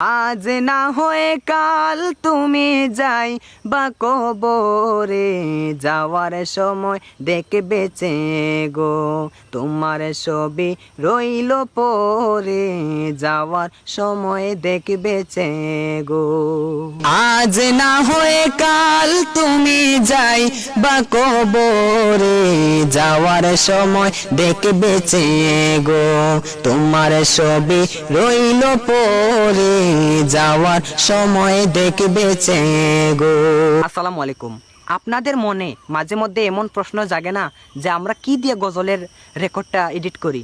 আজ না হয়ে কাল তুমি যাই বা কবরে যাওয়ার সময় দেখে বেঁচে গো তোমার ছবি রইল পরে যাওয়ার সময় দেখে বেঁচে গো আজ না হয়ে কাল তুমি যাই বা কবরে যাওয়ার সময় দেখে বেঁচে গো তোমার ছবি রইল পরে যাওয়ার সময় দেখবে গো আসসালামু আলাইকুম। আপনাদের মনে মাঝে মধ্যে এমন প্রশ্ন জাগে না যে আমরা কি দিয়ে গজলের রেকর্ডটা এডিট করি?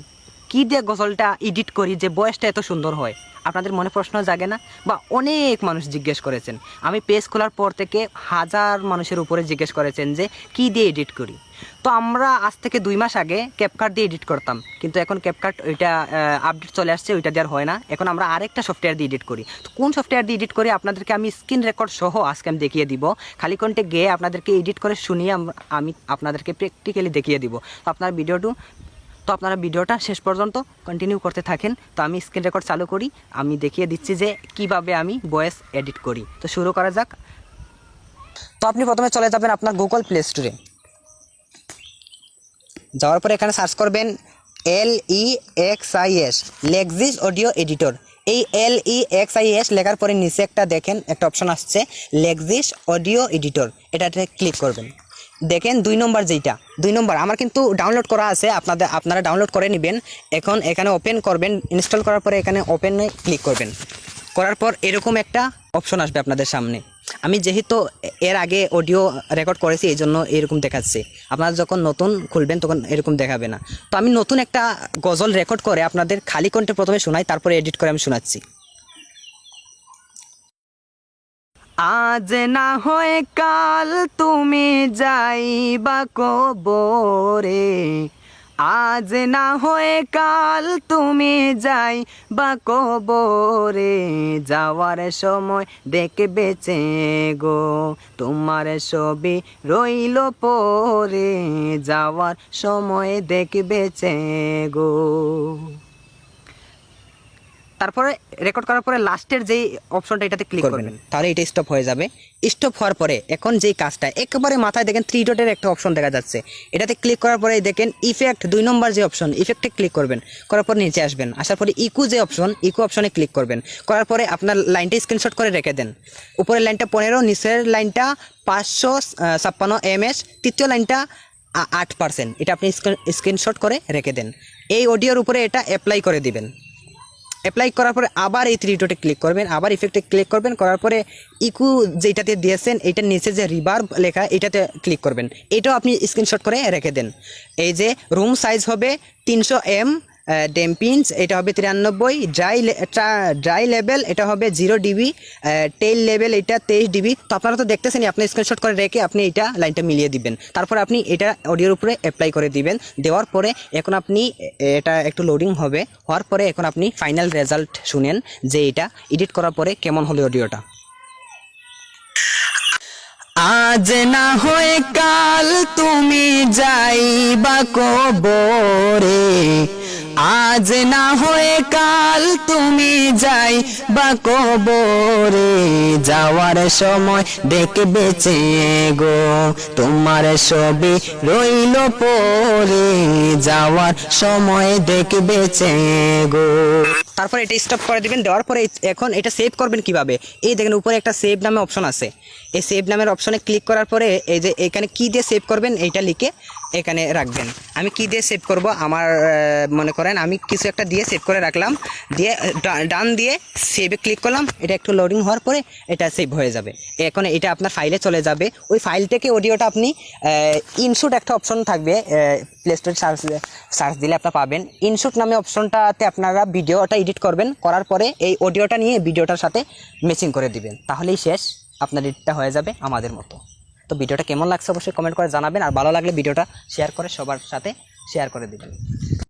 কি দিয়ে গজলটা এডিট করি যে বয়সটা এত সুন্দর হয়? আপনাদের মনে প্রশ্ন জাগে না? বা অনেক মানুষ জিজ্ঞেস করেছেন। আমি পেজ খোলার পর থেকে হাজার মানুষের উপরে জিজ্ঞেস করেছেন যে কি দিয়ে এডিট করি? তো আমরা আজ থেকে দুই মাস আগে ক্যাপকার্ট দিয়ে এডিট করতাম। কিন্তু এখন ক্যাপকার্ট ওইটা আপডেট চলে আসছে, ওইটা দেওয়ার হয় না। এখন আমরা আরেকটা সফটওয়্যার দিয়ে এডিট করি। তো কোন সফটওয়্যার দিয়ে এডিট করি? আপনাদেরকে আমি স্ক্রিন রেকর্ড সহ আজকে আমি দেখিয়ে দিব। খালি কন্টে গিয়ে আপনাদেরকে এডিট করে শুনিয়ে আমি আপনাদেরকে প্র্যাকটিক্যালি দেখিয়ে দিব। তো আপনার ভিডিওটু তো আপনারা ভিডিওটা শেষ পর্যন্ত কন্টিনিউ করতে থাকেন। তো আমি স্ক্রিন রেকর্ড চালু করি। আমি দেখিয়ে দিচ্ছি যে কীভাবে আমি ভয়েস এডিট করি। তো শুরু করা যাক। তো আপনি প্রথমে চলে যাবেন আপনার গুগল প্লে স্টোরে যাওয়ার পরে এখানে সার্চ করবেন L E X I S Lexis audio editor এই L E X I S লেখার পরে নিচে একটা দেখেন, একটা অপশন আসছে লেক্সিস অডিও এডিটর এটাতে ক্লিক করবেন। দেখেন দুই নম্বর যেইটা, দুই নম্বর, আমার কিন্তু ডাউনলোড করা আছে, আপনাদের, আপনারা ডাউনলোড করে নেবেন। এখন এখানে ওপেন করবেন ইনস্টল করার পরে এখানে ওপেনে ক্লিক করবেন। করার পর এরকম একটা অপশন আসবে আপনাদের সামনে। আমি যেহেতু এর আগে অডিও রেকর্ড করেছি, এই জন্য এরকম দেখাচ্ছে। আপনারা যখন নতুন খুলবেন, তখন এরকম দেখাবে না। তো আমি নতুন একটা গজল রেকর্ড করে আপনাদের খালি কণ্ঠে প্রথমে শোনাই, তারপরে এডিট করে আমি শোনাচ্ছি। আজ না হয় কাল তুমি যাইবা কবরে। আজ না হয়ে কাল তুমি যাই বা কবরে যাওয়ার সময় দেখে বেঁচে গো তোমার ছবি রইল পরে, যাওয়ার সময় দেখে বেঁচে গো তারপরে রেকর্ড করার পরে লাস্টের যেই অপশনটা এটাতে ক্লিক করবেন। তাহলে এটা স্টপ হয়ে যাবে। স্টপ হওয়ার পরে এখন যেই কাজটা একেবারে মাথায় দেখেন থ্রি ডটের একটা অপশন দেখা যাচ্ছে। এটাতে ক্লিক করার পরে দেখেন ইফেক্ট দুই নম্বর যে অপশন ইফেক্টে ক্লিক করবেন। করার পর নিচে আসবেন। আসার পরে ইকু যে অপশন ইকু অপশনে ক্লিক করবেন। করার পরে আপনার লাইনটা স্ক্রিনশট করে রেখে দেন। উপরের লাইনটা পনেরো নিচের লাইনটা পাঁচশো ছাপ্পান্ন এম এস তৃতীয় লাইনটা আট পার্সেন্ট এটা আপনি স্ক্রিনশট করে রেখে দেন। এই অডিওর উপরে এটা অ্যাপ্লাই করে দিবেন। অ্যাপ্লাই করার পরে আবার এই থ্রি ডটে ক্লিক করবেন, আবার ইফেক্টে ক্লিক করবেন, করার পরে ইকু যেটাতে দিয়েছেন এইটার নিচে যে রিবার লেখা, এটাতে ক্লিক করবেন। এটাও আপনি স্ক্রিনশট করে রেখে দেন। এই যে রুম সাইজ হবে তিনশো এম ডেম্পিন্স এটা হবে তিরানব্বই। ড্রাই ড্রাই লেভেল এটা হবে জিরো ডিবি টেল লেভেল এটা তেইশ ডিবি তো আপনারা তো দেখতেছেন আপনি স্ক্রিনশট করে রেখে আপনি এটা লাইনটা মিলিয়ে দিবেন। তারপর আপনি এটা অডিওর উপরে অ্যাপ্লাই করে দিবেন। দেওয়ার পরে এখন আপনি এটা একটু লোডিং হবে। হওয়ার পরে এখন আপনি ফাইনাল রেজাল্ট শুনেন যে এটা এডিট করার পরে কেমন হলো অডিওটা আজ না হয়ে কাল তুমি যাইবা কবরে। আজ না হয়ে কাল তুমি যাই বা কবরে যাওয়ার সময় দেখে বেঁচে গো। তোমার ছবি রইল পরে, যাওয়ার সময় দেখে বেঁচে গো। তারপর এটা স্টপ করে দিবেন, দেওয়ার পরে এখন এটা সেভ করবেন কীভাবে? এই দেখেন উপরে একটা সেভ নামে অপশন আছে। এই সেভ নামের অপশনে ক্লিক করার পরে এই যে এখানে কি দিয়ে সেভ করবেন, এইটা লিখে এখানে রাখবেন। আমি কি দিয়ে সেভ করব? আমার মনে করেন আমি কিছু একটা দিয়ে সেভ করে রাখলাম। দিয়ে ডান দিয়ে সেভে ক্লিক করলাম। এটা একটু লোডিং হওয়ার পরে এটা সেভ হয়ে যাবে। এখন এটা আপনার ফাইলে চলে যাবে। ওই ফাইল থেকে অডিওটা আপনি ইনশুট একটা অপশন থাকবে প্লে স্টোরে সার্চ সার্চ দিলে আপনার পাবেন। ইনশুট নামে অপশনটাতে আপনারা ভিডিওটা এডিট করবেন। করার পরে এই অডিওটা নিয়ে ভিডিওটার সাথে ম্যাচিং করে দিবেন। তাহলেই শেষ। আপনার এডিটটা হয়ে যাবে আমাদের মতো। তো ভিডিওটা কেমন লাগছে অবশ্যই কমেন্ট করে জানাবেন। আর ভালো লাগলে ভিডিওটা শেয়ার করে সবার সাথে শেয়ার করে দিবেন।